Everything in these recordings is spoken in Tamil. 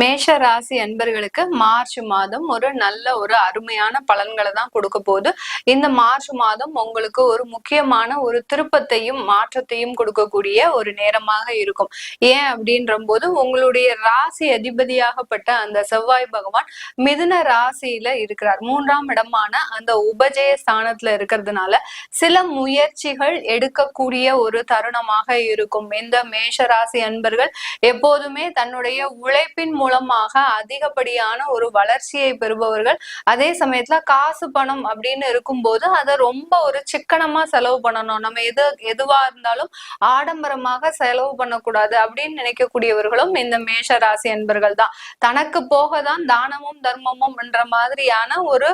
மேஷ ராசி அன்பர்களுக்கு மார்ச் மாதம் ஒரு நல்ல ஒரு அருமையான பலன்களை தான் கொடுக்க போகுது. இந்த மார்ச் மாதம் உங்களுக்கு ஒரு முக்கியமான ஒரு திருப்பத்தையும் மாற்றத்தையும் கொடுக்கக்கூடிய ஒரு நேரமாக இருக்கும். ஏன் அப்படின்ற போது உங்களுடைய ராசி அதிபதியாகப்பட்ட அந்த செவ்வாய் பகவான் மிதுன ராசியில இருக்கிறார். மூன்றாம் இடமான அந்த உபஜய ஸ்தானத்துல இருக்கிறதுனால சில முயற்சிகள் எடுக்கக்கூடிய ஒரு தருணமாக இருக்கும். இந்த மேஷ ராசி அன்பர்கள் எப்போதுமே தன்னுடைய உழைப்பின் மூலமாக அதிகப்படியான ஒரு வளர்ச்சியை பெறுபவர்கள். அதே சமயத்துல காசு பணம் அப்படின்னு இருக்கும்போது அதை ரொம்ப ஒரு சிக்கனமா செலவு பண்ணணும். நம்ம எது எதுவா இருந்தாலும் ஆடம்பரமாக செலவு பண்ணக்கூடாது அப்படின்னு நினைக்கக்கூடியவர்களும் இந்த மேஷ ராசி என்பர்கள் தான். தனக்கு போக தான் தானமும் தர்மமும் என்ற மாதிரியான ஒரு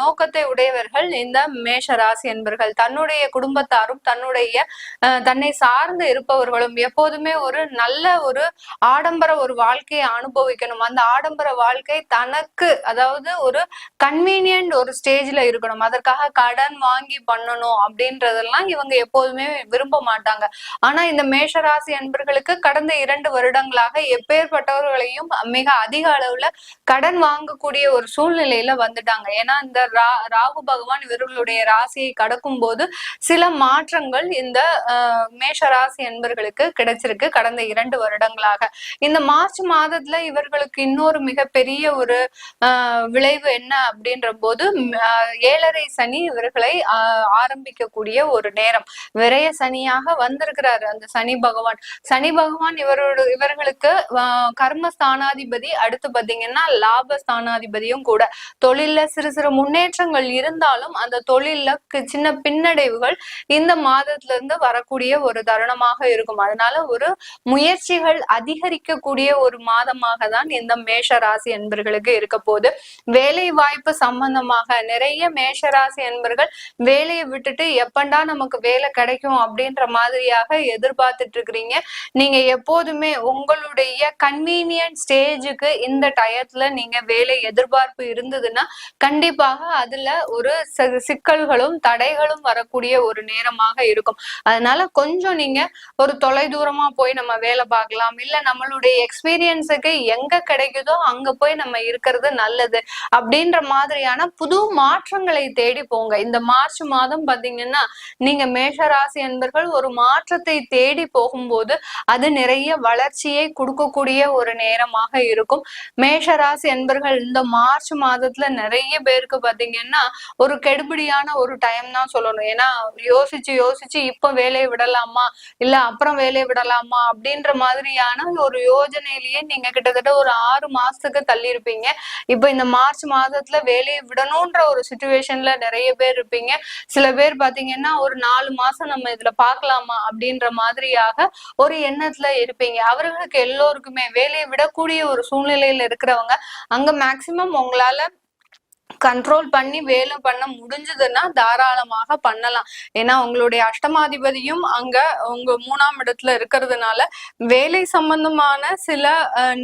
நோக்கத்தை உடையவர்கள் இந்த மேஷ ராசி என்பர்கள் தன்னுடைய குடும்பத்தாரும் தன்னுடைய தன்னை சார்ந்து இருப்பவர்களும் எப்போதுமே ஒரு நல்ல ஒரு ஆடம்பர ஒரு வாழ்க்கை வாழ்க்கையை அனுபவிக்கணும். அந்த ஆடம்பர வாழ்க்கை தனக்கு அதாவது ஒரு கன்வீனியன்ட் ஒரு ஸ்டேஜ்ல இருக்கணும். அதற்காக கடன் வாங்கி பண்ணணும் அப்படின்றதெல்லாம் இவங்க எப்போதுமே விரும்ப மாட்டாங்க. ஆனா இந்த மேஷராசி அன்பர்களுக்கு கடந்த இரண்டு வருடங்களாக எப்பேற்பட்டவர்களையும் மிக அதிக அளவுல கடன் வாங்கக்கூடிய ஒரு சூழ்நிலையில வந்துட்டாங்க. ஏன்னா இந்த ரா ராகு பகவான் இவர்களுடைய ராசியை கடக்கும் போது சில மாற்றங்கள் இந்த மேஷராசி மேஷ ராசி அன்பர்களுக்கு கிடைச்சிருக்கு கடந்த இரண்டு வருடங்களாக. இந்த மார்ச் மாதத்துல இவர்களுக்கு இன்னொரு மிகப்பெரிய ஒரு விளைவு என்ன அப்படின்ற போது ஏழரை சனி இவர்களை ஆரம்பிக்கக்கூடிய ஒரு நேரம். விரைய சனியாக வந்திருக்கிறாரு அந்த சனி பகவான். சனி பகவான் இவரோட இவர்களுக்கு கர்ம ஸ்தானாதிபதி அடுத்து பாத்தீங்கன்னா லாப ஸ்தானாதிபதியும் கூட. தொழில்ல சிறு சிறு முன்னேற்றங்கள் இருந்தாலும் அந்த தொழில்ல சின்ன பின்னடைவுகள் இந்த மாதத்துல இருந்து வரக்கூடிய ஒரு தருணமாக இருக்கும். அதனால ஒரு முயற்சிகள் அதிகரிக்கக்கூடிய ஒரு மாதமாக தான் இந்த மேஷ ராசி என்பர்களுக்கு இருக்க போது வேலை வாய்ப்பு சம்பந்தமாக நிறைய மேஷ ராசி என்பர்கள் வேலையை விட்டுட்டு எப்பண்டா நமக்கு வேலை கிடைக்கும் அப்படின்ற மாதிரியாக எதிர்பார்த்துட்டு இருக்கிறீங்க. நீங்க எப்போதுமே உங்களுடைய கன்வீனியன்ட் ஸ்டேஜுக்கு இந்த டயத்துல நீங்க வேலை எதிர்பார்ப்பு இருந்ததுன்னா கண்டிப்பாக அதுல ஒரு சிக்கல்களும் தடைகளும் வரக்கூடிய ஒரு நேரமாக இருக்கும். அதனால கொஞ்சம் நீங்க ஒரு தொலை தூரமா போய் நம்ம வேலை பார்க்கலாம். இல்ல நம்மளுடைய எக்ஸ்பீரியன்ஸ் ஆடியன்ஸுக்கு எங்க கிடைக்குதோ அங்க போய் நம்ம இருக்கிறது நல்லது அப்படின்ற மாதிரியான புது மாற்றங்களை தேடி போங்க. இந்த மார்ச் மாதம் பாத்தீங்கன்னா நீங்க மேஷ ராசி என்பர்கள் ஒரு மாற்றத்தை தேடி போகும்போது அது நிறைய வளர்ச்சியை கொடுக்கக்கூடிய ஒரு நேரமாக இருக்கும். மேஷராசி என்பர்கள் இந்த மார்ச் மாதத்துல நிறைய பேருக்கு பாத்தீங்கன்னா ஒரு கெடுபிடியான ஒரு டைம் தான் சொல்லணும். ஏன்னா யோசிச்சு யோசிச்சு இப்ப வேலையை விடலாமா? இல்ல அப்புறம் வேலையை விடலாமா? அப்படின்ற மாதிரியான ஒரு யோஜனையிலேயே நீங்க கிட்டத்தட்ட ஒரு ஆறு மாசத்துக்கு தள்ளி இருப்பீங்க இப்ப இந்த மார்ச் மாதத்துல வேலையை விடணும்ன்ற ஒரு சுச்சுவேஷன்ல நிறைய பேர் இருப்பீங்க. சில பேர் பாத்தீங்கன்னா ஒரு நாலு மாசம் நம்ம இதுல பாக்கலாமா அப்படின்ற மாதிரியாக ஒரு எண்ணத்துல இருப்பீங்க. அவர்களுக்கு எல்லோருக்குமே வேலையை விடக்கூடிய ஒரு சூழ்நிலையில இருக்கிறவங்க அங்க மேக்சிமம் உங்களால கண்ட்ரோல் பண்ணி வேலை பண்ண முடிஞ்சதுன்னா தாராளமாக பண்ணலாம். ஏன்னா உங்களுடைய அஷ்டமாதிபதியும் அங்க உங்க மூணாம் இடத்துல இருக்கிறதுனால வேலை சம்பந்தமான சில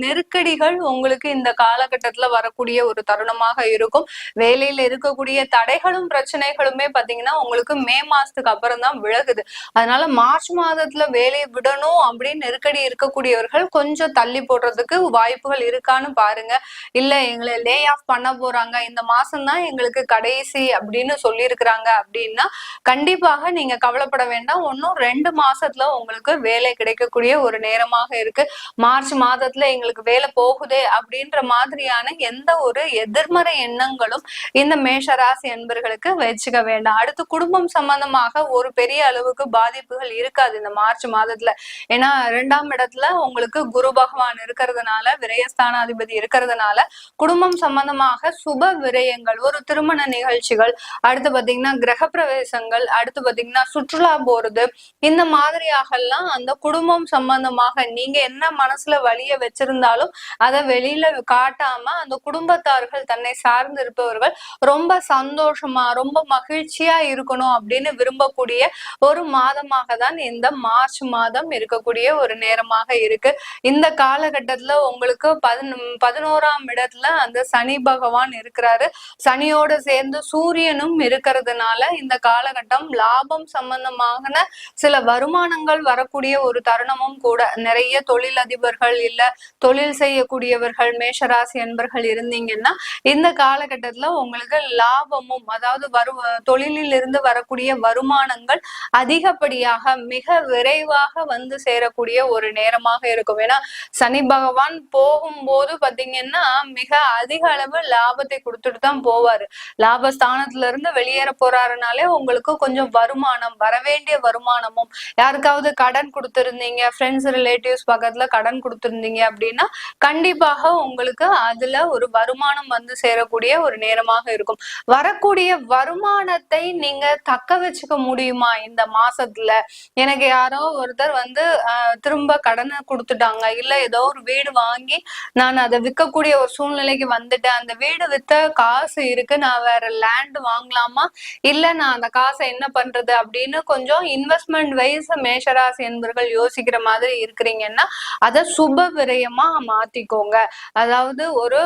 நெருக்கடிகள் உங்களுக்கு இந்த காலகட்டத்துல வரக்கூடிய ஒரு தருணமாக இருக்கும். வேலையில இருக்கக்கூடிய தடைகளும் பிரச்சனைகளுமே பாத்தீங்கன்னா உங்களுக்கு மே மாசத்துக்கு அப்புறம் தான் விலகுது. அதனால மார்ச் மாதத்துல வேலையை விடணும் அப்படின்னு நெருக்கடி இருக்கக்கூடியவர்கள் கொஞ்சம் தள்ளி போடுறதுக்கு வாய்ப்புகள் இருக்கான்னு பாருங்க. இல்ல எங்களை லே ஆஃப் பண்ண போறாங்க. இந்த மாசம் தான் எங்களுக்கு கடைசி அப்படின்னு சொல்லியிருக்கிறாங்க அப்படின்னா கண்டிப்பாக நீங்க கவலைப்பட வேண்டாம். ஒன்னும் ரெண்டு மாசத்துல உங்களுக்கு வேலை கிடைக்கக்கூடிய ஒரு நேரமாக இருக்கு. மார்ச் மாதத்துல எங்களுக்கு வேலை போகுதே அப்படின்ற மாதிரியான எந்த ஒரு எதிர்மறை எண்ணங்களும் இந்த மேஷராசி என்பர்களுக்கு வச்சுக்க வேண்டாம். அடுத்து குடும்பம் சம்பந்தமாக ஒரு பெரிய அளவுக்கு பாதிப்புகள் இருக்காது இந்த மார்ச் மாதத்துல. ஏன்னா இரண்டாம் இடத்துல உங்களுக்கு குரு பகவான் இருக்கிறதுனால விரயஸ்தானாதிபதி இருக்கிறதுனால குடும்பம் சம்பந்தமாக சுப விரை நிலையங்கள் ஒரு திருமண நிகழ்ச்சிகள் அடுத்து பாத்தீங்கன்னா கிரக பிரவேசங்கள் அடுத்து பாத்தீங்கன்னா சுற்றுலா போறது இந்த மாதிரியாக எல்லாம் அந்த குடும்பம் சம்பந்தமாக நீங்க என்ன மனசுல வழிய வச்சிருந்தாலும் அதை வெளியில காட்டாம அந்த குடும்பத்தார்கள் தன்னை சார்ந்து இருப்பவர்கள் ரொம்ப சந்தோஷமா ரொம்ப மகிழ்ச்சியா இருக்கணும் அப்படின்னு விரும்பக்கூடிய ஒரு மாதமாக தான் இந்த மார்ச் மாதம் இருக்கக்கூடிய ஒரு நேரமாக இருக்கு. இந்த காலகட்டத்துல உங்களுக்கு பதினொ பதினோராம் இடத்துல அந்த சனி பகவான் இருக்கிறாரு. சனியோட சேர்ந்து சூரியனும் இருக்கிறதுனால இந்த காலகட்டம் லாபம் சம்பந்தமான சில வருமானங்கள் வரக்கூடிய ஒரு தருணமும் கூட. நிறைய தொழில் அதிபர்கள் இல்ல தொழில் செய்யக்கூடியவர்கள் மேஷராசி அன்பர்கள் இருந்தீங்கன்னா இந்த காலகட்டத்துல உங்களுக்கு லாபமும் அதாவது வரு தொழிலில் இருந்து வரக்கூடிய வருமானங்கள் அதிகப்படியாக மிக விரைவாக வந்து சேரக்கூடிய ஒரு நேரமாக இருக்கும். ஏன்னா சனி பகவான் போகும்போது பாத்தீங்கன்னா மிக அதிக அளவு லாபத்தை கொடுத்துட்டு தான் போவாரு. லாபஸ்தானத்துல இருந்து வெளியேற போறாருனாலே உங்களுக்கு கொஞ்சம் வருமானம் வரவேண்டிய வருமானமும் யாருக்காவது கடன் கொடுத்துருந்தீங்க ஃப்ரெண்ட்ஸ் ரிலேட்டிவ்ஸ் பக்கத்துல கடன் கொடுத்துருந்தீங்க அப்படின்னா கண்டிப்பாக உங்களுக்கு அதுல ஒரு வருமானம் வந்து சேரக்கூடிய ஒரு நேரமாக இருக்கும். வரக்கூடிய வருமானத்தை நீங்க தக்க வச்சுக்க முடியுமா இந்த மாசத்துல? எனக்கு யாரோ ஒருத்தர் வந்து ஆஹ், திரும்ப கடனை கொடுத்துட்டாங்க. இல்ல ஏதோ ஒரு வீடு வாங்கி நான் அதை விற்கக்கூடிய ஒரு சூழ்நிலைக்கு வந்துட்டேன். அந்த வீடு வித்த காசு இருக்கு நான் வேற லேண்ட் வாங்கலாமா? இல்ல நான் அந்த காசை என்ன பண்றது அப்படின்னு கொஞ்சம் இன்வெஸ்ட்மெண்ட் வைஸ் மேஷராசி என்பவர்கள் யோசிக்கிற மாதிரி இருக்கிறீங்கன்னா அதை சுப விரயமா மாத்திக்கோங்க. அதாவது ஒரு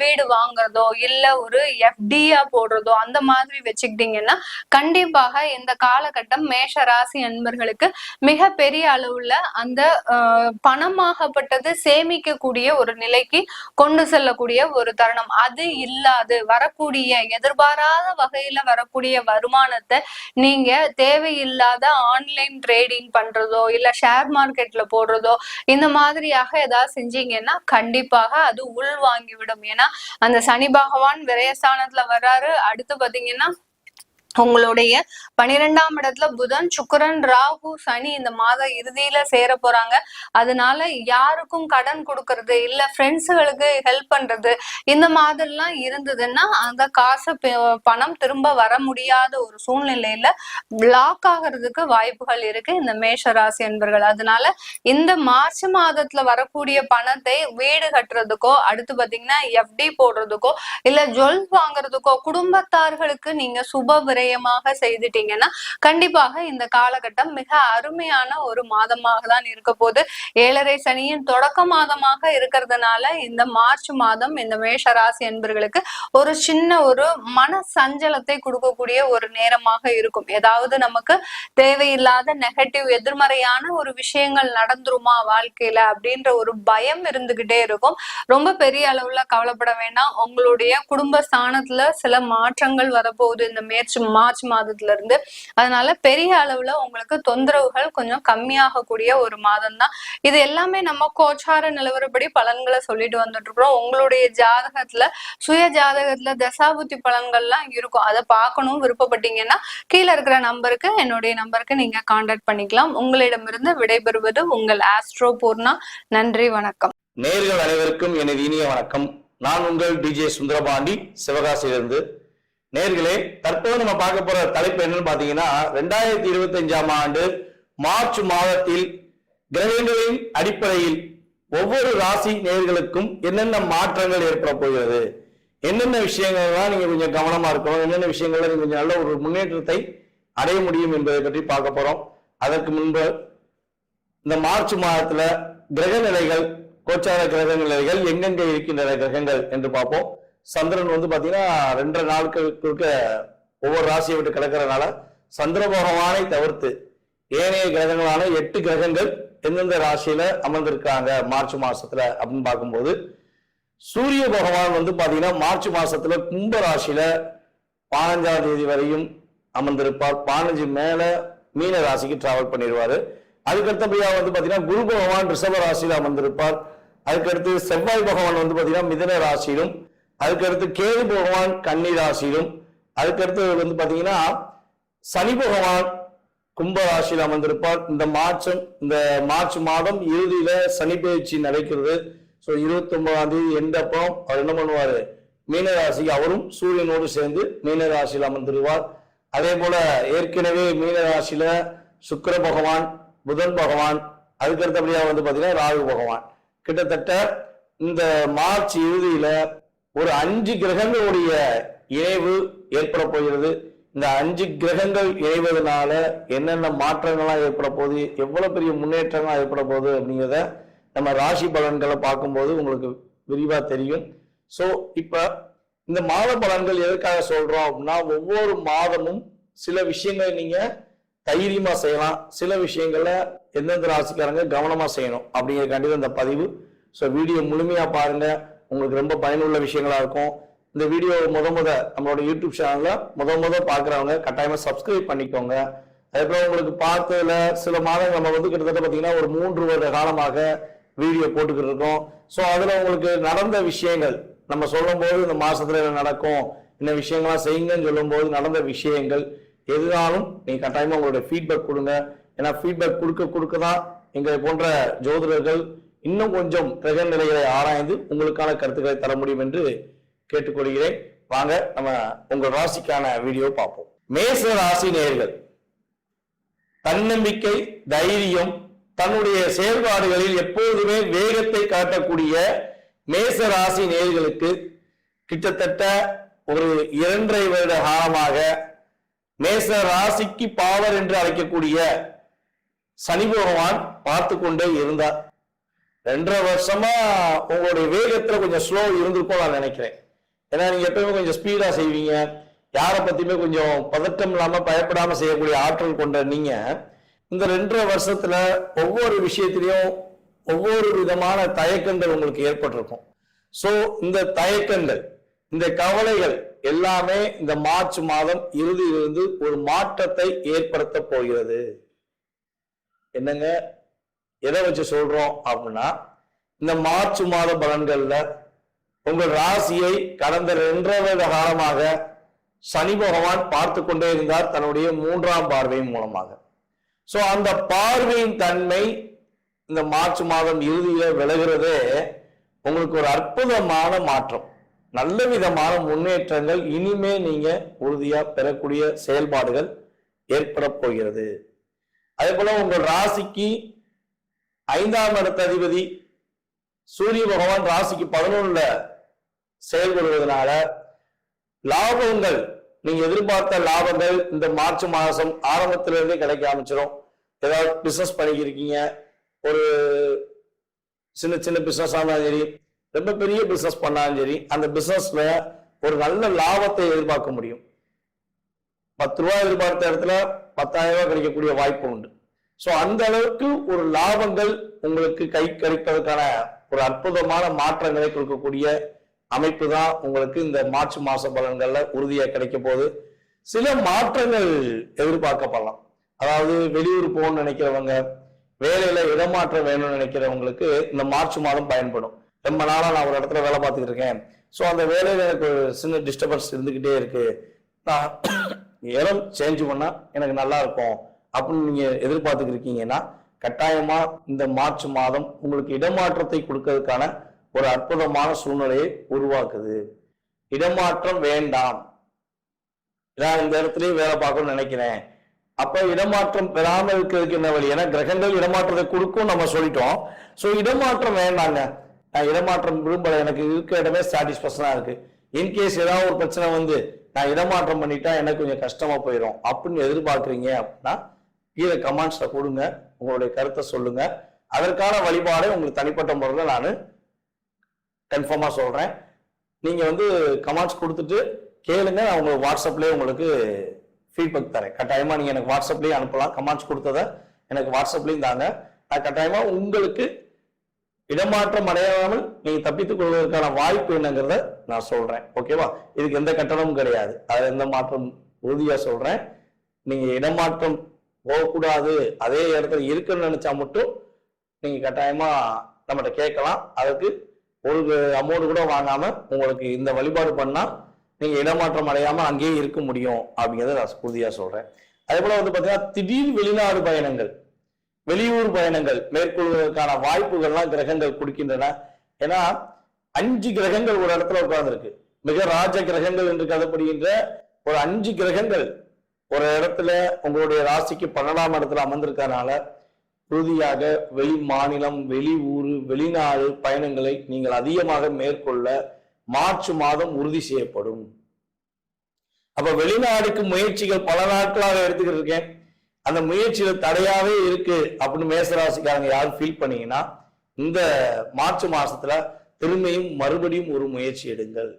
வீடு வாங்குறதோ இல்ல ஒரு எஃப்டியா போடுறதோ அந்த மாதிரி வச்சுக்கிட்டீங்கன்னா கண்டிப்பாக இந்த காலகட்டம் மேஷ ராசி அன்பர்களுக்கு மிக பெரிய அளவுல அந்த பணமாகப்பட்டது சேமிக்கக்கூடிய ஒரு நிலைக்கு கொண்டு செல்லக்கூடிய ஒரு தருணம். அது இல்லாத அது வரக்கூடிய எதிர்பாராத வகையில வரக்கூடிய வருமானத்தை நீங்க தேவையில்லாத ஆன்லைன் ட்ரேடிங் பண்றதோ இல்ல ஷேர் மார்க்கெட்ல போடுறதோ இந்த மாதிரியாக ஏதாவது செஞ்சீங்கன்னா கண்டிப்பாக அது உள் வாங்கிவிடும் ஏன்னா அந்த சனி பகவான் விரயஸ்தானத்துல வர்றாரு. அடுத்து பாத்தீங்கன்னா உங்களுடைய பனிரெண்டாம் இடத்துல புதன் சுக்கரன் ராகு சனி இந்த மாத இறுதியில சேர போறாங்க. அதனால யாருக்கும் கடன் கொடுக்கறது இல்ல ஃப்ரெண்ட்ஸுகளுக்கு ஹெல்ப் பண்றது இந்த மாதிரிலாம் இருந்ததுன்னா அந்த காசு பணம் திரும்ப வர முடியாத ஒரு சூழ்நிலையில பிளாக் ஆகிறதுக்கு வாய்ப்புகள் இருக்கு இந்த மேஷ ராசி என்பர்கள் அதனால இந்த மார்ச் மாதத்துல வரக்கூடிய பணத்தை வீடு கட்டுறதுக்கோ அடுத்து பாத்தீங்கன்னா எஃப்டி போடுறதுக்கோ இல்ல ஜுவல்ஸ் வாங்குறதுக்கோ குடும்பத்தார்களுக்கு நீங்க சுப விரயமாக செய்துட்டீங்கன்னா கண்டிப்பாக இந்த காலகட்டம் மிக அருமையான ஒரு மாதமாக தான் இருக்க போது ஏழரை சனியின் தொடக்க மாதமாக இருக்கிறதுனால இந்த மார்ச் மாதம் இந்த மேஷ ராசி என்பர்களுக்கு ஒரு சின்ன ஒரு மன சஞ்சலத்தை கொடுக்கக்கூடிய ஒரு நேரமாக இருக்கும். ஏதாவது நமக்கு தேவையில்லாத நெகட்டிவ் எதிர்மறையான ஒரு விஷயங்கள் நடந்துருமா வாழ்க்கையில அப்படின்ற ஒரு பயம் இருந்துகிட்டே இருக்கும். ரொம்ப பெரிய அளவுல கவலைப்பட வேண்டாம். உங்களுடைய குடும்ப ஸ்தானத்துல சில மாற்றங்கள் வரப்போகுது. இந்த மேற்சி மார்ச் மாதத்துல இருந்து. அதனால பெரிய அளவுல உங்களுக்கு தொந்தரவுகள் கொஞ்சம் கம்மியாகக்கூடிய ஒரு மாதம் தான் இது எல்லாமே நம்ம கோச்சார நிலவரப்படி பலன்களை சொல்லிட்டு வந்துட்டு இருக்கிறோம் உங்களுடைய ஜாதகத்துல சுய ஜாதகத்துல தசாபுத்தி பலன்கள்லாம் இருக்கும். அதை பார்க்கணும் விருப்பப்பட்டீங்கன்னா கீழே இருக்கிற நம்பருக்கு என்னுடைய நம்பருக்கு நீங்க காண்டாக்ட் பண்ணிக்கலாம். உங்களிடமிருந்து விடைபெறுவது உங்கள் ஆஸ்ட்ரோ பூர்ணா. நன்றி வணக்கம். நேர்கள் அனைவருக்கும் எனது இனிய வணக்கம். நான் உங்கள் டிஜே சுந்தரபாண்டி சிவகாசியிலிருந்து. நேர்களே தற்போது நம்ம பார்க்க போற தலைப்பு என்னன்னு பாத்தீங்கன்னா ரெண்டாயிரத்தி இருபத்தி அஞ்சாம் ஆண்டு மார்ச் மாதத்தில் கிரகங்களின் அடிப்படையில் ஒவ்வொரு ராசி நேர்களுக்கும் என்னென்ன மாற்றங்கள் ஏற்பட போகிறது என்னென்ன விஷயங்கள்லாம் நீங்க கொஞ்சம் கவனமா இருக்கணும் என்னென்ன விஷயங்கள்ல நீங்க கொஞ்சம் நல்ல ஒரு முன்னேற்றத்தை அடைய முடியும் என்பதை பற்றி பார்க்க போறோம். அதற்கு முன்பு இந்த மார்ச் மாதத்துல கிரக நிலைகள் கோச்சார கிரக நிலைகள் எங்கெங்க இருக்கின்றன கிரகங்கள் என்று பார்ப்போம். சந்திரன் வந்து பார்த்தீங்கன்னா ரெண்டரை நாட்களுக்கு ஒவ்வொரு ராசியை விட்டு கிடக்கிறதுனால சந்திர பகவானை தவிர்த்து ஏனைய கிரகங்களான எட்டு கிரகங்கள் எந்தெந்த ராசியில அமர்ந்திருக்காங்க மார்ச் மாசத்துல அப்படின்னு பார்க்கும்போது சூரிய பகவான் வந்து பாத்தீங்கன்னா மார்ச் மாசத்துல கும்ப ராசியில பதினஞ்சாம் தேதி வரையும் அமர்ந்திருப்பார். பதினஞ்சு மேல மீன ராசிக்கு டிராவல் பண்ணிடுவாரு. அதுக்கடுத்தபடியா வந்து பாத்தீங்கன்னா குரு பகவான் ரிஷப ராசியில அமர்ந்திருப்பார். அதுக்கடுத்து செவ்வாய் பகவான் வந்து பாத்தீங்கன்னா மிதன ராசியிலும் அதுக்கடுத்து கேது பகவான் கன்னி ராசியிலும் அதுக்கடுத்து வந்து பார்த்தீங்கன்னா சனி பகவான் கும்ப ராசியில் அமர்ந்திருப்பார். இந்த மார்ச்சம் இந்த மார்ச் மாதம் இறுதியில சனி பயிற்சி நடக்கிறது. ஸோ இருபத்தி ஒன்பதாம் தேதி எண்டப்போ அவர் என்ன பண்ணுவார்? மீனராசிக்கு அவரும் சூரியனோடு சேர்ந்து மீனராசியில் ராசியில் அமர்ந்திருவார். அதே போல ஏற்கனவே மீனராசியில சுக்கர பகவான் புதன் பகவான் அதுக்கடுத்தபடியாக வந்து பார்த்தீங்கன்னா ராகு பகவான். கிட்டத்தட்ட இந்த மார்ச் இறுதியில ஒரு அஞ்சு கிரகங்களுடைய இணைவு ஏற்பட போகிறது. இந்த அஞ்சு கிரகங்கள் இணைவதனால என்னென்ன மாற்றங்கள்லாம் ஏற்பட போகுது எவ்வளவு பெரிய முன்னேற்றங்கள்லாம் ஏற்பட போகுது அப்படிங்கிறத நம்ம ராசி பலன்களை பார்க்கும்போது உங்களுக்கு விரிவா தெரியும். ஸோ இப்ப இந்த மாத பலன்கள் எதுக்காக சொல்றோம் அப்படின்னா ஒவ்வொரு மாதமும் சில விஷயங்களை நீங்க தைரியமா செய்யலாம். சில விஷயங்களை எந்தெந்த ராசிக்காரங்க கவனமா செய்யணும் அப்படிங்கிறக்காண்டி தான் இந்த பதிவு. ஸோ வீடியோ முழுமையா பாருங்க. உங்களுக்கு ரொம்ப பயனுள்ள விஷயங்களா இருக்கும். இந்த வீடியோ முத முத நம்மளோட யூடியூப் சேனல்ல முத முத பாக்குறவங்க கட்டாயமா சப்ஸ்கிரைப் பண்ணிக்கோங்க. அதுக்கப்புறம் உங்களுக்கு பார்த்ததுல சில மாதங்கள் நம்ம வந்து கிட்டத்தட்ட பாத்தீங்கன்னா ஒரு மூன்று வருட காலமாக வீடியோ போட்டுக்கிட்டு இருக்கோம். ஸோ அதுல உங்களுக்கு நடந்த விஷயங்கள் நம்ம சொல்லும் போது இந்த மாசத்துல என்ன நடக்கும் இந்த விஷயங்கள்லாம் செய்யுங்கன்னு சொல்லும்போது நடந்த விஷயங்கள் எதுனாலும் நீங்க கட்டாயமா உங்களுடைய ஃபீட்பேக் கொடுங்க. ஏன்னா ஃபீட்பேக் கொடுக்க கொடுக்க தான் எங்களை போன்ற ஜோதிடர்கள் இன்னும் கொஞ்சம் கிரக நிலைகளை ஆராய்ந்து உங்களுக்கான கருத்துக்களை தர முடியும் என்று கேட்டுக்கொள்கிறேன். வாங்க நம்ம உங்கள் ராசிக்கான வீடியோ பார்ப்போம். மேச ராசி நேயர்கள் தன்னம்பிக்கை தைரியம் தன்னுடைய செயல்பாடுகளில் எப்போதுமே வேகத்தை காட்டக்கூடிய மேச ராசி நேர்களுக்கு கிட்டத்தட்ட ஒரு இரண்டரை வருட காலமாக மேச ராசிக்கு பாவர் என்று அழைக்கக்கூடிய சனி பகவான் பார்த்து கொண்டே இருந்தார். ரெண்டரை வருஷமா உங்களுடைய வேகத்துல கொஞ்சம் ஸ்லோ இருந்திருக்கும் நான் நினைக்கிறேன். ஏன்னா நீங்க எப்பயுமே கொஞ்சம் ஸ்பீடா செய்வீங்க. யாரை பத்தியுமே கொஞ்சம் பதட்டம் இல்லாம பயப்படாம செய்யக்கூடிய ஆற்றல் கொண்ட நீங்க இந்த ரெண்டரை வருஷத்துல ஒவ்வொரு விஷயத்திலையும் ஒவ்வொரு விதமான தயக்கங்கள் உங்களுக்கு ஏற்பட்டிருக்கும். ஸோ இந்த தயக்கங்கள் இந்த கவலைகள் எல்லாமே இந்த மார்ச் மாதம் இறுதியிலிருந்து ஒரு மாற்றத்தை ஏற்படுத்த போகிறது. என்னங்க? எதை வச்சு சொல்றோம் அப்படின்னா இந்த மார்ச் மாத பலன்கள்ல உங்கள் ராசியை கடந்த ரெண்டரை வருட காலமாக சனி பகவான் பார்த்து கொண்டே இருந்தார் தன்னுடைய மூன்றாம் பார்வையின் மூலமாக. சோ அந்த பார்வையின் தன்மை இந்த மார்ச் மாதம் இறுதியில விலகிறதே உங்களுக்கு ஒரு அற்புதமான மாற்றம். நல்ல விதமான முன்னேற்றங்கள் இனிமே நீங்க உறுதியா பெறக்கூடிய செயல்பாடுகள் ஏற்பட போகிறது. அதே போல உங்கள் ராசிக்கு ஐந்தாம் இடத்த அதிபதி சூரிய பகவான் ராசிக்கு பதினொன்னுல செயல்படுவதனால லாபங்கள் நீங்க எதிர்பார்த்த லாபங்கள் இந்த மார்ச் மாசம் ஆரம்பத்துல இருந்தே கிடைக்க ஆரம்பிச்சிடும் ஏதாவது பிசினஸ் பண்ணிக்கிருக்கீங்க. ஒரு சின்ன சின்ன பிசினஸ் ஆனாலும் சரி ரொம்ப பெரிய பிசினஸ் பண்ணாலும் சரி அந்த பிசினஸ்ல ஒரு நல்ல லாபத்தை எதிர்பார்க்க முடியும். பத்து ரூபாய் எதிர்பார்த்த இடத்துல பத்தாயிரம் ரூபாய் கிடைக்கக்கூடிய வாய்ப்பு உண்டு. ஸோ அந்த அளவுக்கு ஒரு லாபங்கள் உங்களுக்கு கை கிடைப்பதற்கான ஒரு அற்புதமான மாற்றங்களை கொடுக்கக்கூடிய அமைப்பு தான் உங்களுக்கு இந்த மார்ச் மாச பலன்கள்ல உறுதியாக கிடைக்க போகுது. சில மாற்றங்கள் எதிர்பார்க்கப்படலாம். அதாவது வெளியூர் போகணும்னு நினைக்கிறவங்க வேலையில இடமாற்றம் வேணும்னு நினைக்கிறவங்களுக்கு இந்த மார்ச் மாதம் பயன்படும். ரொம்ப நாளா நான் ஒரு இடத்துல வேலை பார்த்துக்கிட்டு இருக்கேன். ஸோ அந்த வேலையில எனக்கு ஒரு சின்ன டிஸ்டர்பன்ஸ் இருந்துகிட்டே இருக்கு. நான் இடம் சேஞ்ச் பண்ணா எனக்கு நல்லா இருக்கும். அப்படின்னு நீங்க எதிர்பார்த்துக்கிருக்கீங்கன்னா கட்டாயமா இந்த மார்ச் மாதம் உங்களுக்கு இடமாற்றத்தை கொடுக்கறதுக்கான ஒரு அற்புதமான சூழ்நிலையை உருவாக்குது. இடமாற்றம் வேண்டாம். நான் இந்த இடத்துலயே வேலை பார்க்கணும்னு நினைக்கிறேன். அப்ப இடமாற்றம் பெறாம இருக்கிறதுக்கு என்ன வழி? ஏன்னா கிரகங்கள் இடமாற்றத்தை கொடுக்கும் நம்ம சொல்லிட்டோம். சோ இடமாற்றம் வேண்டாங்க. நான் இடமாற்றம் விரும்பல. எனக்கு இருக்க இடமே சாட்டிஸ்பேஷனா இருக்கு. இன்கேஸ் ஏதாவது ஒரு பிரச்சனை வந்து நான் இடமாற்றம் பண்ணிட்டா எனக்கு கொஞ்சம் கஷ்டமா போயிடும் அப்படின்னு எதிர்பார்க்குறீங்க அப்படின்னா கீழே கமெண்ட்ஸில் கொடுங்க உங்களுடைய கருத்தை சொல்லுங்க. அதற்கான வழிபாடை உங்களுக்கு தனிப்பட்ட முறையில் நான் கன்ஃபார்மாக சொல்கிறேன் நீங்கள் வந்து கமெண்ட்ஸ் கொடுத்துட்டு கேளுங்க நான் உங்களுக்கு வாட்ஸ்அப்லேயே உங்களுக்கு ஃபீட்பேக் தரேன். கட்டாயமாக நீங்கள் எனக்கு வாட்ஸ்அப்லேயே அனுப்பலாம். கமெண்ட்ஸ் கொடுத்ததை எனக்கு வாட்ஸ்அப்லேயும் தாங்க. நான் கட்டாயமாக உங்களுக்கு இடமாற்றம் அடையாமல் நீங்கள் தப்பித்துக் கொள்வதற்கான வாய்ப்பு என்னங்கிறத நான் சொல்கிறேன் ஓகேவா இதுக்கு எந்த கட்டணமும் கிடையாது. அதில் எந்த மாற்றம் உறுதியாக சொல்கிறேன் நீங்கள் இடமாற்றம் போகக்கூடாது. அதே இடத்துல இருக்குன்னு நினைச்சா மட்டும் நீங்க கட்டாயமா நம்மகிட்ட கேட்கலாம். அதுக்கு ஒரு அமௌண்ட் கூட வாங்காம உங்களுக்கு இந்த வழிபாடு பண்ணா நீங்க இடமாற்றம் அடையாம அங்கேயே இருக்க முடியும் அப்படிங்கிறத நான் உறுதியா சொல்றேன். அதே போல வந்து பாத்தீங்கன்னா திடீர் வெளிநாடு பயணங்கள் வெளியூர் பயணங்கள் மேற்கொள்வதற்கான வாய்ப்புகள்லாம் கிரகங்கள் கொடுக்கின்றன. ஏன்னா அஞ்சு கிரகங்கள் ஒரு இடத்துல உட்கார்ந்துருக்கு. மிக ராஜ கிரகங்கள் என்று கருதப்படுகின்ற ஒரு அஞ்சு கிரகங்கள் ஒரு இடத்துல உங்களுடைய ராசிக்கு பன்னெண்டாம் இடத்துல அமர்ந்திருக்கறனால உறுதியாக வெளி மாநிலம் வெளி ஊரு வெளிநாடு பயணங்களை நீங்கள் அதிகமாக மேற்கொள்ள மார்ச் மாதம் உறுதி செய்யப்படும். அப்ப வெளிநாடுக்கு முயற்சிகள் பல நாட்களாக எடுத்துக்கிட்டு இருக்கேன். அந்த முயற்சியில தடையாவே இருக்கு அப்படின்னு மேசராசிக்காரங்க யாரும் ஃபீல் பண்ணீங்கன்னா இந்த மார்ச் மாசத்துல திரும்பியும் மறுபடியும் ஒரு முயற்சி எடுங்கள்.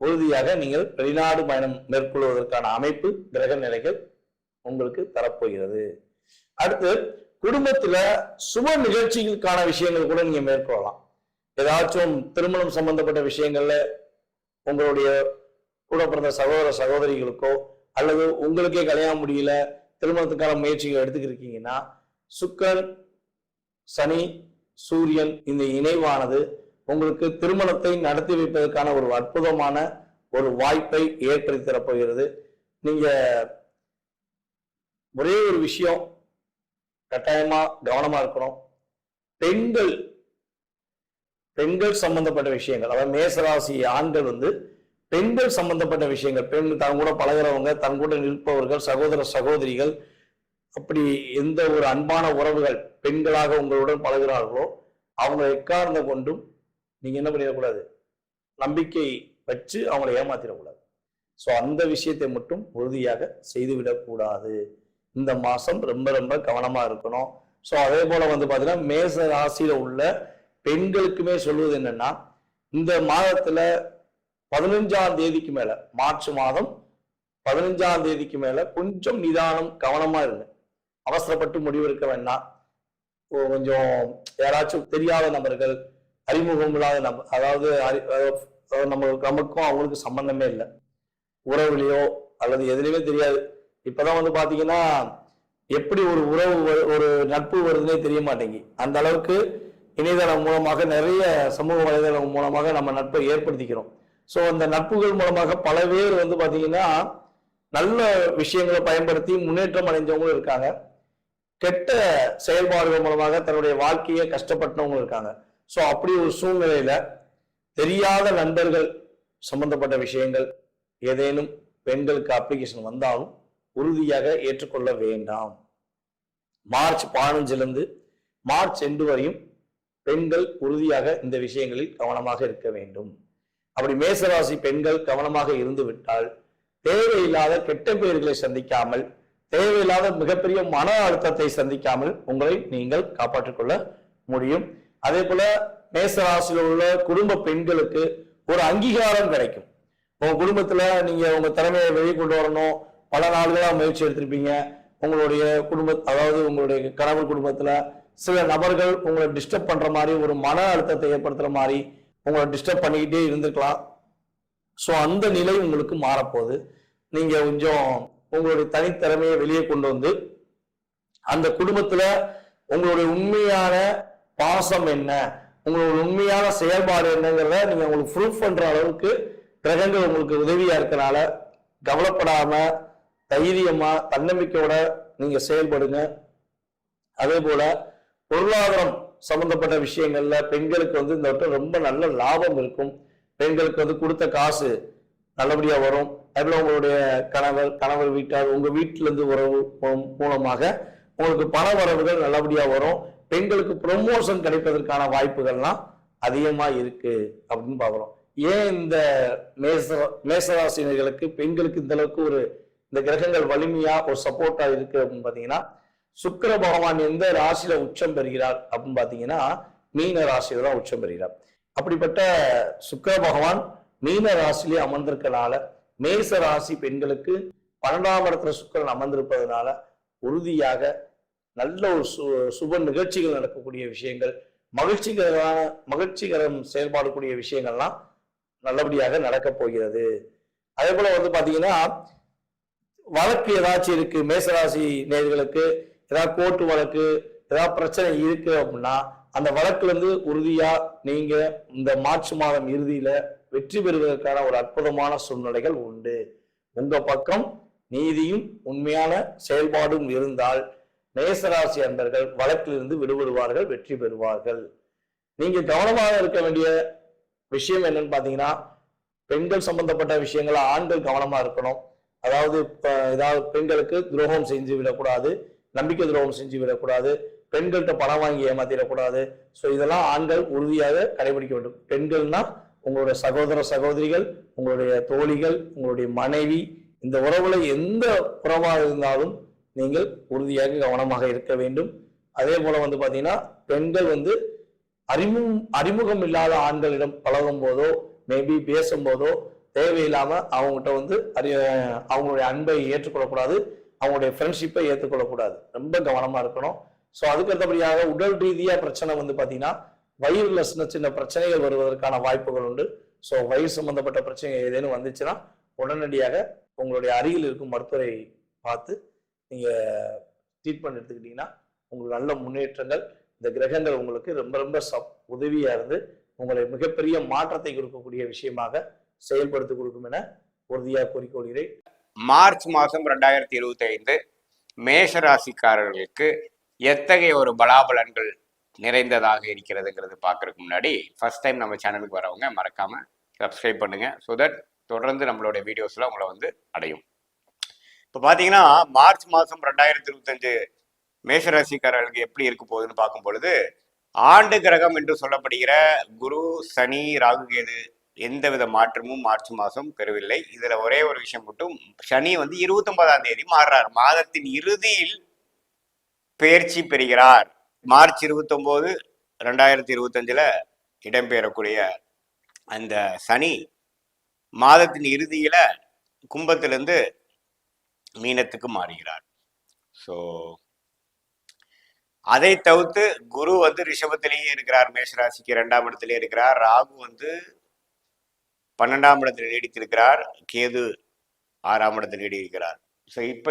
உறுதியாக நீங்கள் வெளிநாடு பயணம் மேற்கொள்வதற்கான அமைப்பு கிரக நிலைகள் உங்களுக்கு தரப்போகிறது. அடுத்து குடும்பத்துல சுப நிகழ்ச்சிகளுக்கான விஷயங்கள் கூட நீங்க மேற்கொள்ளலாம். ஏதாச்சும் திருமணம் சம்பந்தப்பட்ட விஷயங்கள்ல உங்களுடைய கூட பிறந்த சகோதர சகோதரிகளுக்கோ அல்லது உங்களுக்கே கல்யாணம் முடியல திருமணத்துக்கான முயற்சிகள் எடுத்துக்கிருக்கீங்கன்னா சுக்கன் சனி சூரியன் இந்த இணைவானது உங்களுக்கு திருமணத்தை நடத்தி வைப்பதற்கான ஒரு அற்புதமான ஒரு வாய்ப்பை ஏற்படுத்தி தரப்போகிறது. நீங்க ஒரே ஒரு விஷயம் கட்டாயமா கவனமா இருக்கணும். பெண்கள் பெண்கள் சம்பந்தப்பட்ட விஷயங்கள் அதாவது மேசராசி ஆண்கள் வந்து பெண்கள் சம்பந்தப்பட்ட விஷயங்கள் பெண் தன் கூட பழகிறவங்க தன் கூட நிற்பவர்கள் சகோதர சகோதரிகள் அப்படி எந்த ஒரு அன்பான உறவுகள் பெண்களாக உங்களுடன் பழகிறார்களோ அவங்க எக்காரணம் கொண்டும் நீங்கள் என்ன பண்ணிடக்கூடாது? நம்பிக்கை வச்சு அவங்களை ஏமாத்திடக்கூடாது. ஸோ அந்த விஷயத்தை மட்டும் உறுதியாக செய்துவிடக்கூடாது. இந்த மாதம் ரொம்ப ரொம்ப கவனமாக இருக்கணும். ஸோ அதே போல் வந்து பார்த்தீங்கன்னா மேச ராசியில் உள்ள பெண்களுக்குமே சொல்வது என்னென்னா இந்த மாதத்தில் பதினஞ்சாம் தேதிக்கு மேலே மார்ச் மாதம் பதினஞ்சாம் தேதிக்கு மேலே கொஞ்சம் நிதானம் கவனமாக இருங்க. அவசரப்பட்டு முடிவெடுக்க வேண்டாம். கொஞ்சம் யாராச்சும் தெரியாத நபர்கள் அறிமுகம் இல்லாத நம்ம அதாவது அறி- நம்ம நமக்கும் அவங்களுக்கு சம்பந்தமே இல்லை. உறவுலையோ அல்லது எதுலையுமே தெரியாது. இப்பதான் வந்து பாத்தீங்கன்னா எப்படி ஒரு உறவு ஒரு நட்பு வருதுன்னே தெரிய மாட்டேங்கி அந்த அளவுக்கு இணையதளம் மூலமாக நிறைய சமூக வலைதளம் மூலமாக நம்ம நட்பை ஏற்படுத்திக்கிறோம். ஸோ அந்த நட்புகள் மூலமாக பல பேர் வந்து பார்த்தீங்கன்னா நல்ல விஷயங்களை பயன்படுத்தி முன்னேற்றம் அடைஞ்சவங்களும் இருக்காங்க. கெட்ட செயல்பாடுகள் மூலமாக தன்னுடைய வாழ்க்கையை கஷ்டப்பட்டவங்களும் இருக்காங்க. ஸோ அப்படி ஒரு சூழ்நிலையில தெரியாத நண்பர்கள் சம்பந்தப்பட்ட விஷயங்கள் ஏதேனும் பெண்களுக்கு அப்ளிகேஷன் வந்தாலும் உறுதியாக ஏற்றுக்கொள்ள வேண்டாம். மார்ச் பதினஞ்சுல இருந்து மார்ச் எண்டு வரையும் பெண்கள் உறுதியாக இந்த விஷயங்களில் கவனமாக இருக்க வேண்டும். அப்படி மேசராசி பெண்கள் கவனமாக இருந்து விட்டால் தேவையில்லாத கெட்ட பெயர்களை சந்திக்காமல் தேவையில்லாத மிகப்பெரிய மன அழுத்தத்தை சந்திக்காமல் உங்களை நீங்கள் காப்பாற்றிக் கொள்ள முடியும். அதே போல மேசராசியில் உள்ள குடும்ப பெண்களுக்கு ஒரு அங்கீகாரம் கிடைக்கும். உங்க குடும்பத்துல நீங்க உங்க திறமையை வெளியே கொண்டு வரணும். பல நாள்களா முயற்சி எடுத்திருப்பீங்க. உங்களுடைய குடும்ப அதாவது உங்களுடைய கணவர் குடும்பத்துல சில நபர்கள் உங்களை டிஸ்டர்ப் பண்ற மாதிரி ஒரு மன அழுத்தத்தை ஏற்படுத்துற மாதிரி உங்களை டிஸ்டர்ப் பண்ணிக்கிட்டே இருந்திருக்கலாம். ஸோ அந்த நிலை உங்களுக்கு மாறப்போகுது. நீங்க கொஞ்சம் உங்களுடைய தனித்திறமையை வெளியே கொண்டு வந்து அந்த குடும்பத்துல உங்களுடைய உண்மையான பாசம் என்ன? உங்களோட உண்மையான செயல்பாடு என்னங்கிறத நீங்க உங்களுக்கு ப்ரூஃப் பண்ற அளவுக்கு கிரகங்கள் உங்களுக்கு உதவியா இருக்கனால கவலைப்படாம தைரியமா தன்னம்பிக்கையோட நீங்க செயல்படுங்க. அதே போல பொருளாதாரம் சம்பந்தப்பட்ட விஷயங்கள்ல பெண்களுக்கு வந்து இந்த வட்டம் ரொம்ப நல்ல லாபம் இருக்கும். பெண்களுக்கு வந்து கொடுத்த காசு நல்லபடியா வரும். அதுல உங்களுடைய கணவர் கணவர் வீட்டார் உங்க வீட்டிலிருந்து உறவு மூ- மூலமாக உங்களுக்கு பண வரவுகள் நல்லபடியா வரும். பெண்களுக்கு ப்ரொமோஷன் கிடைப்பதற்கான வாய்ப்புகள்லாம் அதிகமாக இருக்கு அப்படின்னு பார்க்குறோம். ஏன் இந்த மேச மேசராசினர்களுக்கு பெண்களுக்கு இந்த அளவுக்கு ஒரு இந்த கிரகங்கள் வலிமையா ஒரு சப்போர்ட்டா இருக்கு அப்படின்னு பாத்தீங்கன்னா சுக்கர பகவான் எந்த ராசியில உச்சம் பெறுகிறார் அப்படின்னு பாத்தீங்கன்னா மீன ராசியில தான் உச்சம் பெறுகிறார். அப்படிப்பட்ட சுக்கர பகவான் மீன ராசியிலே அமர்ந்திருக்கனால மேச ராசி பெண்களுக்கு பன்னெண்டாம் இடத்துல சுக்கரன் அமர்ந்திருப்பதனால உறுதியாக நல்ல ஒரு சு சுப நிகழ்ச்சிகள் நடக்கக்கூடிய விஷயங்கள் மகிழ்ச்சிகரமான மகிழ்ச்சிகரம் செயல்பாடக்கூடிய விஷயங்கள்லாம் நல்லபடியாக நடக்கப் போகிறது. அதே போல வந்து பார்த்தீங்கன்னா வழக்கு ஏதாச்சும் இருக்கு மேசராசி நேர்களுக்கு ஏதாவது கோர்ட்டு வழக்கு ஏதாவது பிரச்சனை இருக்கு அப்படின்னா அந்த வழக்குல இருந்து உறுதியா நீங்க இந்த மார்ச் மாதம் இறுதியில வெற்றி பெறுவதற்கான ஒரு அற்புதமான சூழ்நிலைகள் உண்டு. உங்க பக்கம் நீதியும் உண்மையான செயல்பாடும் இருந்தால் மேசராசி அன்பர்கள் வழக்கிலிருந்து விடுபடுவார்கள் வெற்றி பெறுவார்கள். நீங்க கவனமாக இருக்க வேண்டிய விஷயம் என்னன்னு பாத்தீங்கன்னா பெண்கள் சம்பந்தப்பட்ட விஷயங்கள ஆண்கள் கவனமா இருக்கணும். அதாவது இப்போ ஏதாவது பெண்களுக்கு துரோகம் செஞ்சு விடக்கூடாது நம்பிக்கை துரோகம் செஞ்சு விடக்கூடாது பெண்கள்கிட்ட பணம் வாங்கி ஏமாத்திடக்கூடாது. ஸோ இதெல்லாம் ஆண்கள் உறுதியாக கடைபிடிக்க வேண்டும். பெண்கள்னா உங்களுடைய சகோதர சகோதரிகள் உங்களுடைய தோழிகள் உங்களுடைய மனைவி இந்த உறவுல எந்த உறவாக இருந்தாலும் நீங்கள் உறுதியாக கவனமாக இருக்க வேண்டும். அதே போல வந்து பார்த்தீங்கன்னா பெண்கள் வந்து அறிமுகம் அறிமுகம் இல்லாத ஆண்களிடம் பழகும் போதோ மேபி பேசும்போதோ தேவையில்லாம அவங்ககிட்ட வந்து அறி அவங்களுடைய அன்பை ஏற்றுக்கொள்ளக்கூடாது அவங்களுடைய ஃப்ரெண்ட்ஷிப்பை ஏற்றுக்கொள்ளக்கூடாது. ரொம்ப கவனமா இருக்கணும். ஸோ அதுக்கு அடுத்தபடியாக உடல் ரீதியா பிரச்சனை வந்து பார்த்தீங்கன்னா வயிறுல சின்ன சின்ன பிரச்சனைகள் வருவதற்கான வாய்ப்புகள் உண்டு. ஸோ வயிறு சம்பந்தப்பட்ட பிரச்சனை ஏதேனும் வந்துச்சுன்னா உடனடியாக உங்களுடைய அருகில் இருக்கும் மருத்துவரை பார்த்து நீங்கள் ட்ரீட்மெண்ட் எடுத்துக்கிட்டீங்கன்னா உங்களுக்கு நல்ல முன்னேற்றங்கள் இந்த கிரகங்கள் உங்களுக்கு ரொம்ப ரொம்ப சப் உதவியாக இருந்து உங்களை மிகப்பெரிய மாற்றத்தை கொடுக்கக்கூடிய விஷயமாக செயல்படுத்தி கொடுக்கும் என உறுதியாக கூறிக்கொள்கிறேன். மார்ச் மாதம் ரெண்டாயிரத்தி இருபத்தி ஐந்து மேஷராசிக்காரர்களுக்கு எத்தகைய ஒரு பலாபலன்கள் நிறைந்ததாக இருக்கிறதுங்கிறது பார்க்கறதுக்கு முன்னாடி ஃபர்ஸ்ட் டைம் நம்ம சேனலுக்கு வரவங்க மறக்காமல் சப்ஸ்கிரைப் பண்ணுங்கள் ஸோ தட் தொடர்ந்து நம்மளுடைய வீடியோஸில் உங்களை வந்து அடையும். இப்போ பார்த்தீங்கன்னா மார்ச் மாதம் ரெண்டாயிரத்தி இருபத்தஞ்சு மேஷராசிக்காரர்களுக்கு எப்படி இருக்க போகுதுன்னு பார்க்கும் பொழுது ஆண்டு கிரகம் என்று சொல்லப்படுகிற குரு சனி ராகு கேது எந்தவித மாற்றமும் மார்ச் மாதம் பெறவில்லை. இதுல ஒரே ஒரு விஷயம் மட்டும் சனி வந்து இருபத்தொன்பதாம் தேதி மாறுறார். மாதத்தின் இறுதியில் பயிற்சி பெறுகிறார். மார்ச் இருபத்தொம்போது ரெண்டாயிரத்தி இருபத்தஞ்சுல இடம்பெறக்கூடிய அந்த சனி மாதத்தின் இறுதியில கும்பத்திலிருந்து மீனத்துக்கு மாறுகிறார். ஸோ அதை தவிர்த்து குரு வந்து ரிஷபத்திலேயே இருக்கிறார். மேஷராசிக்கு இரண்டாம் இடத்திலே இருக்கிறார். ராகு வந்து பன்னெண்டாம் இடத்தில் நீடித்திருக்கிறார். கேது ஆறாம் இடத்தில் நீடிக்கிறார். ஸோ இப்போ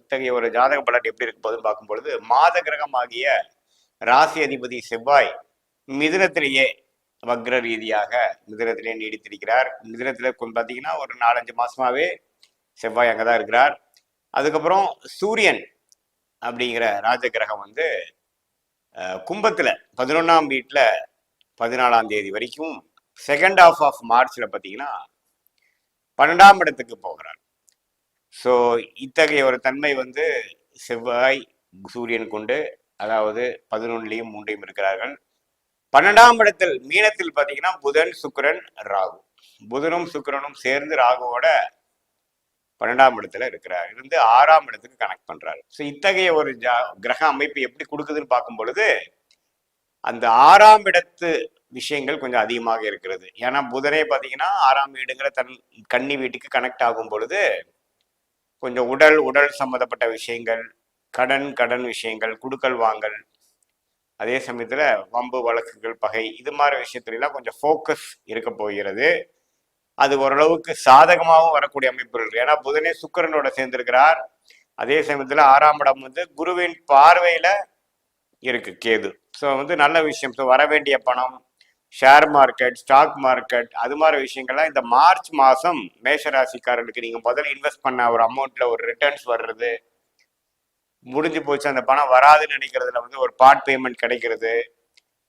இத்தகைய ஒரு ஜாதக பலன் எப்படி இருக்க போகுதுன்னு பார்க்கும் பொழுது மாத கிரகம் ஆகிய ராசி அதிபதி செவ்வாய் மிதுனத்திலேயே வக்ர ரீதியாக மிதுனத்திலே நீடித்திருக்கிறார். மிதுனத்தில் பார்த்தீங்கன்னா ஒரு நாலஞ்சு மாசமாவே செவ்வாய் அங்கே தான் இருக்கிறார். அதுக்கப்புறம் சூரியன் அப்படிங்கிற ராஜ கிரகம் வந்து கும்பத்தில் பதினொன்றாம் வீட்டில் பதினாலாம் தேதி வரைக்கும் செகண்ட் ஆஃப் ஆஃப் மார்ச்ல பார்த்தீங்கன்னா பன்னெண்டாம் இடத்துக்கு போகிறார். ஸோ இத்தகைய ஒரு தன்மை வந்து செவ்வாய் சூரியன் கொண்டு அதாவது பதினொன்னுலையும் மூன்றையும் இருக்கிறார்கள். பன்னெண்டாம் இடத்தில் மீனத்தில் பார்த்தீங்கன்னா புதன் சுக்கரன் ராகு. புதனும் சுக்கரனும் சேர்ந்து ராகுவோட பன்னெண்டாம் இடத்துல இருக்கிறார். இருந்து ஆறாம் இடத்துக்கு கனெக்ட் பண்றாரு. ஸோ இத்தகைய ஒரு ஜா கிரக அமைப்பு எப்படி கொடுக்குதுன்னு பார்க்கும் பொழுது அந்த ஆறாம் இடத்து விஷயங்கள் கொஞ்சம் அதிகமாக இருக்கிறது. ஏன்னா புதனே பார்த்தீங்கன்னா ஆறாம் வீடுங்கிற தன் கன்னி வீட்டுக்கு கனெக்ட் ஆகும் பொழுது கொஞ்சம் உடல் உடல் சம்மந்தப்பட்ட விஷயங்கள் கடன் கடன் விஷயங்கள் குடுக்கல் வாங்கல் அதே சமயத்தில் வம்பு வழக்குகள் பகை இது மாதிரி விஷயத்துலலாம் கொஞ்சம் ஃபோக்கஸ் இருக்க போகிறது. அது ஓரளவுக்கு சாதகமாகவும் வரக்கூடிய அமைப்பு இருக்கு. ஏன்னா புதனே சுக்கிரனோட சேர்ந்திருக்கிறார். அதே சமயத்துல ஆறாம் இடம் வந்து குருவின் பார்வையில இருக்கு கேது. ஸோ வந்து நல்ல விஷயம். ஸோ வர வேண்டிய பணம் ஷேர் மார்க்கெட் ஸ்டாக் மார்க்கெட் அது மாதிரி விஷயங்கள்லாம் இந்த மார்ச் மாதம் மேஷராசிக்காரர்களுக்கு நீங்கள் முதல்ல இன்வெஸ்ட் பண்ண ஒரு அமௌண்ட்ல ஒரு ரிட்டர்ன்ஸ் வர்றது முடிஞ்சு போச்சு. அந்த பணம் வராதுன்னு நினைக்கிறதுல வந்து ஒரு பார்ட் பேமெண்ட் கிடைக்கிறது.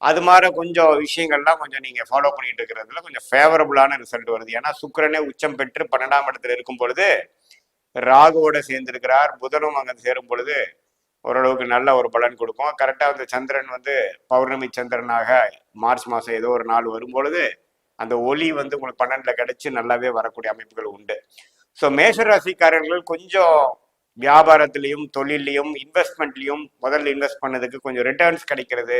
அது மாதிரி கொஞ்சம் விஷயங்கள்லாம் கொஞ்சம் நீங்கள் ஃபாலோ பண்ணிட்டு இருக்கிறதுல கொஞ்சம் ஃபேவரபுளான ரிசல்ட் வருது. ஏன்னா சுக்கிரனே உச்சம் பெற்று பன்னெண்டாம் இடத்துல இருக்கும் பொழுது ராகுவோட சேர்ந்திருக்கிறார் புதனும் அங்கே சேரும் பொழுது ஓரளவுக்கு நல்ல ஒரு பலன் கொடுக்கும். கரெக்டாக வந்து சந்திரன் வந்து பௌர்ணமி சந்திரனாக மார்ச் மாதம் ஏதோ ஒரு நாள் வரும் பொழுது அந்த ஒளி வந்து உங்களுக்கு பன்னெண்டில் கிடைச்சி நல்லாவே வரக்கூடிய அமைப்புகள் உண்டு. ஸோ மேஷராசிக்காரர்கள் கொஞ்சம் வியாபாரத்திலையும் தொழிலையும் இன்வெஸ்ட்மெண்ட்லையும் முதல்ல இன்வெஸ்ட் பண்ணதுக்கு கொஞ்சம் ரிட்டர்ன்ஸ் கிடைக்கிறது.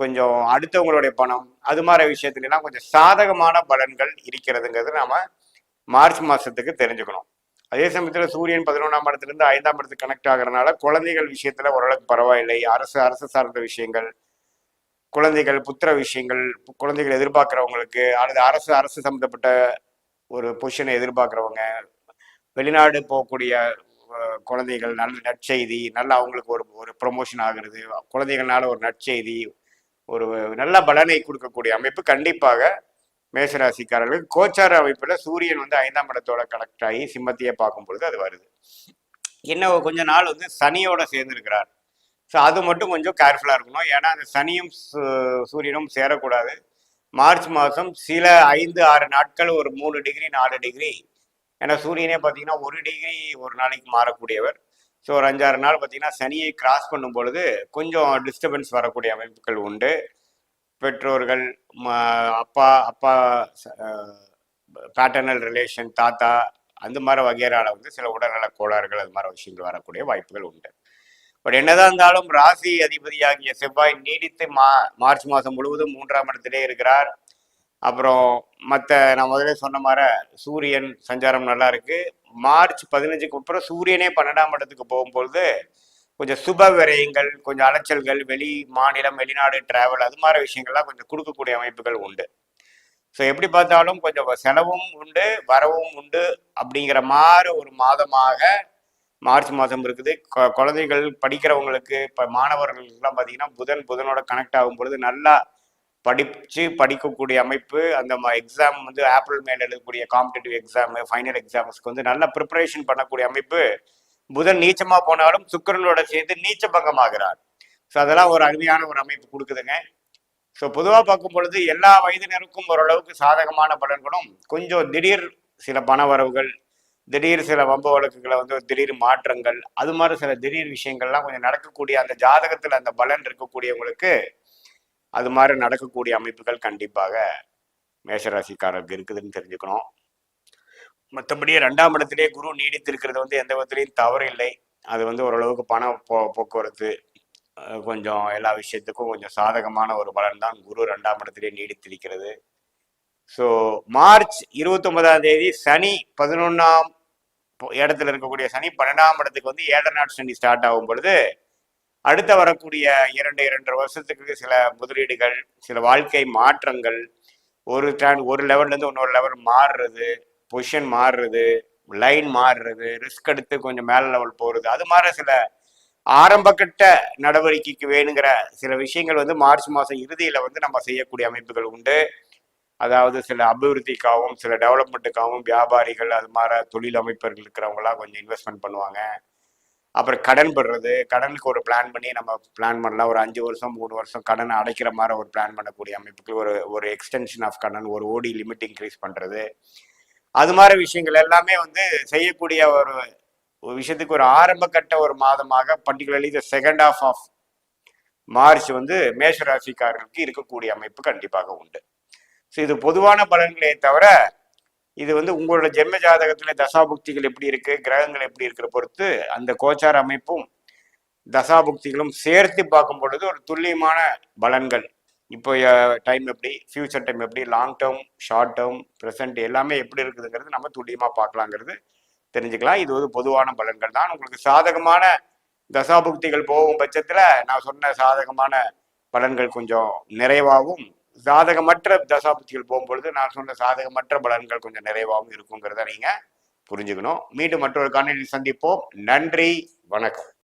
கொஞ்சம் அடுத்தவங்களுடைய பணம் அது மாதிரி விஷயத்துலலாம் கொஞ்சம் சாதகமான பலன்கள் இருக்கிறதுங்கிறது நாம மார்ச் மாசத்துக்கு தெரிஞ்சுக்கணும். அதே சமயத்தில் சூரியன் பதினொன்றாம் இடத்துல ஐந்தாம் இடத்துக்கு கனெக்ட் ஆகுறதுனால குழந்தைகள் விஷயத்துல ஓரளவுக்கு பரவாயில்லை. அரசு அரசு சார்ந்த விஷயங்கள் குழந்தைகள் புத்திர விஷயங்கள் குழந்தைகள் எதிர்பார்க்குறவங்களுக்கு அல்லது அரசு அரசு சம்மந்தப்பட்ட ஒரு பொசிஷனை எதிர்பார்க்குறவங்க வெளிநாடு போகக்கூடிய குழந்தைகள் நல்ல நற்செய்தி நல்ல அவங்களுக்கு ஒரு ஒரு ப்ரொமோஷன் ஆகுறது குழந்தைகள்னால ஒரு நற்செய்தி ஒரு நல்ல பலனை கொடுக்கக்கூடிய அமைப்பு கண்டிப்பாக மேசராசிக்காரர்களுக்கு. கோச்சார அமைப்பில் சூரியன் வந்து ஐந்தாம் இடத்தோட கனெக்ட் ஆகி சிம்மத்தையே பார்க்கும் பொழுது அது வருது. இன்னும் கொஞ்ச நாள் வந்து சனியோட சேர்ந்துருக்கிறார். ஸோ அது மட்டும் கொஞ்சம் கேர்ஃபுல்லாக இருக்கணும். ஏன்னா அந்த சனியும் சூரியனும் சேரக்கூடாது. மார்ச் மாதம் சில ஐந்து ஆறு நாட்கள் ஒரு மூணு டிகிரி நாலு டிகிரி ஏன்னா சூரியனே பார்த்தீங்கன்னா ஒரு டிகிரி ஒரு நாளைக்கு மாறக்கூடியவர். ஸோ ஒரு அஞ்சாறு நாள் பார்த்தீங்கன்னா சனியை கிராஸ் பண்ணும் பொழுது கொஞ்சம் டிஸ்டர்பன்ஸ் வரக்கூடிய அமைப்புகள் உண்டு. பெற்றோர்கள் அப்பா அப்பா பேட்டர்னல் ரிலேஷன் தாத்தா அந்த மாதிரி வகையறால வந்து சில உடல்நல கோளாறுகள் அது மாதிரி விஷயங்கள் வரக்கூடிய வாய்ப்புகள் உண்டு. பட் என்னதான் இருந்தாலும் ராசி அதிபதியாகிய செவ்வாய் நீடித்து மா மார்ச் மாதம் முழுவதும் மூன்றாம் இடத்திலே இருக்கிறார். அப்புறம் மற்ற நான் முதல்ல சொன்ன மாதிரி சூரியன் சஞ்சாரம் நல்லா இருக்கு. மார்ச் பதினஞ்சுக்கு அப்புறம் சூரியனே பன்னெண்டாம் இடத்துக்கு போகும்பொழுது கொஞ்சம் சுப விரயங்கள் கொஞ்சம் அலைச்சல்கள் வெளி மாநிலம் வெளிநாடு டிராவல் அது மாதிரி விஷயங்கள்லாம் கொஞ்சம் கொடுக்கக்கூடிய அமைப்புகள் உண்டு. ஸோ எப்படி பார்த்தாலும் கொஞ்சம் செலவும் உண்டு வரவும் உண்டு அப்படிங்கிற மாதிரி ஒரு மாதமாக மார்ச் மாதம் இருக்குது. குழந்தைகள் படிக்கிறவங்களுக்கு இப்போ மாணவர்களுக்கெல்லாம் பார்த்தீங்கன்னா புதன் புதனோட கனெக்ட் ஆகும் பொழுது நல்லா படிச்சு படிக்கக்கூடிய அமைப்பு அந்த எக்ஸாம் வந்து ஆப்பிள் மேல எழுதக்கூடிய காம்படிட்டிவ் எக்ஸாம் ஃபைனல் எக்ஸாம்ஸ்க்கு வந்து நல்ல ப்ரிப்பரேஷன் பண்ணக்கூடிய அமைப்பு. புதன் நீச்சமா போனாலும் சுக்கரனோட சேர்ந்து நீச்ச பங்கமாகிறார் ஸோ அதெல்லாம் ஒரு அருமையான ஒரு அமைப்பு கொடுக்குதுங்க. ஸோ பொதுவாக பார்க்கும் பொழுது எல்லா வயதினருக்கும் ஓரளவுக்கு சாதகமான பலன்களும் கொஞ்சம் திடீர் சில பண வரவுகள் திடீர் சில வம்ப வழக்குகளை வந்து திடீர் மாற்றங்கள் அது மாதிரி சில திடீர் விஷயங்கள்லாம் கொஞ்சம் நடக்கக்கூடிய அந்த ஜாதகத்தில் அந்த பலன் இருக்கக்கூடியவங்களுக்கு அது மாதிரி நடக்கக்கூடிய அமைப்புகள் கண்டிப்பாக மேஷராசிக்காரருக்கு இருக்குதுன்னு தெரிஞ்சுக்கணும். மற்றபடி ரெண்டாம் இடத்திலேயே குரு நீடித்திருக்கிறது வந்து எந்த விதத்துலையும் தவறு இல்லை. அது வந்து ஓரளவுக்கு பண போ போக்குவரத்து கொஞ்சம் எல்லா விஷயத்துக்கும் கொஞ்சம் சாதகமான ஒரு பலன் தான் குரு ரெண்டாம் இடத்திலே நீடித்திருக்கிறது. ஸோ மார்ச் இருபத்தொன்பதாம் தேதி சனி பதினொன்றாம் இடத்துல இருக்கக்கூடிய சனி பன்னெண்டாம் இடத்துக்கு வந்து ஏழரை நாட் சனி ஸ்டார்ட் ஆகும் பொழுது அடுத்த வரக்கூடிய இரண்டு இரண்டரை வருஷத்துக்கு சில முதலீடுகள் சில வாழ்க்கை மாற்றங்கள் ஒரு ஸ்டாண்ட் ஒரு லெவல்ல இருந்து இன்னொரு லெவல் மாறுறது பொசிஷன் மாறுறது லைன் மாறுறது ரிஸ்க் எடுத்து கொஞ்சம் மேலே லெவல் போகிறது அது மாதிரி சில ஆரம்பக்கட்ட நடவடிக்கைக்கு வேணுங்கிற சில விஷயங்கள் வந்து மார்ச் மாதம் இறுதியில் வந்து நம்ம செய்யக்கூடிய அமைப்புகள் உண்டு. அதாவது சில அபிவிருத்திக்காகவும் சில டெவலப்மெண்ட்டுக்காகவும் வியாபாரிகள் அது மாதிரி தொழில் அமைப்பர்கள் இருக்கிறவங்களாம் கொஞ்சம் இன்வெஸ்ட்மெண்ட் பண்ணுவாங்க. அப்புறம் கடன் பெறுறது கடனுக்கு ஒரு பிளான் பண்ணி நம்ம பிளான் பண்ணலாம். ஒரு அஞ்சு வருஷம் மூணு வருஷம் கடனை அடைக்கிற மாதிரி ஒரு பிளான் பண்ணக்கூடிய அமைப்புக்கு ஒரு ஒரு எக்ஸ்டென்ஷன் ஆஃப் கடன் ஒரு ஓடி லிமிட் இன்க்ரீஸ் பண்ணுறது அது மாதிரி விஷயங்கள் எல்லாமே வந்து செய்யக்கூடிய ஒரு ஒரு விஷயத்துக்கு ஒரு ஆரம்ப கட்ட ஒரு மாதமாக particularly the second half of March வந்து மேஷராசிக்காரர்களுக்கு இருக்கக்கூடிய அமைப்பு கண்டிப்பாக உண்டு. ஸோ இது பொதுவான பலன்களே தவிர இது வந்து உங்களோட ஜென்ம ஜாதகத்துல தசாபுக்திகள் எப்படி இருக்கு கிரகங்கள் எப்படி இருக்கிற பொறுத்து அந்த கோச்சார அமைப்பும் தசாபுக்திகளும் சேர்த்து பார்க்கும் பொழுது ஒரு துல்லியமான பலன்கள். இப்போ டைம் எப்படி ஃபியூச்சர் டைம் எப்படி long term short term present எல்லாமே எப்படி இருக்குதுங்கிறது நம்ம துல்லியமாக பார்க்கலாங்கிறது தெரிஞ்சுக்கலாம். இது ஒரு பொதுவான பலன்கள் தான். உங்களுக்கு சாதகமான தசாபுக்திகள் போகும் பட்சத்தில் நான் சொன்ன சாதகமான பலன்கள் கொஞ்சம் நிறைவாகவும் சாதகமற்ற தசாபுத்திகள் போகும்பொழுது நான் சொன்ன சாதகமற்ற பலன்கள் கொஞ்சம் நிறைவாகவும் இருக்குங்கிறத நீங்கள் புரிஞ்சுக்கணும். மீண்டும் மற்றொரு காணொலியில் சந்திப்போம். நன்றி. வணக்கம்.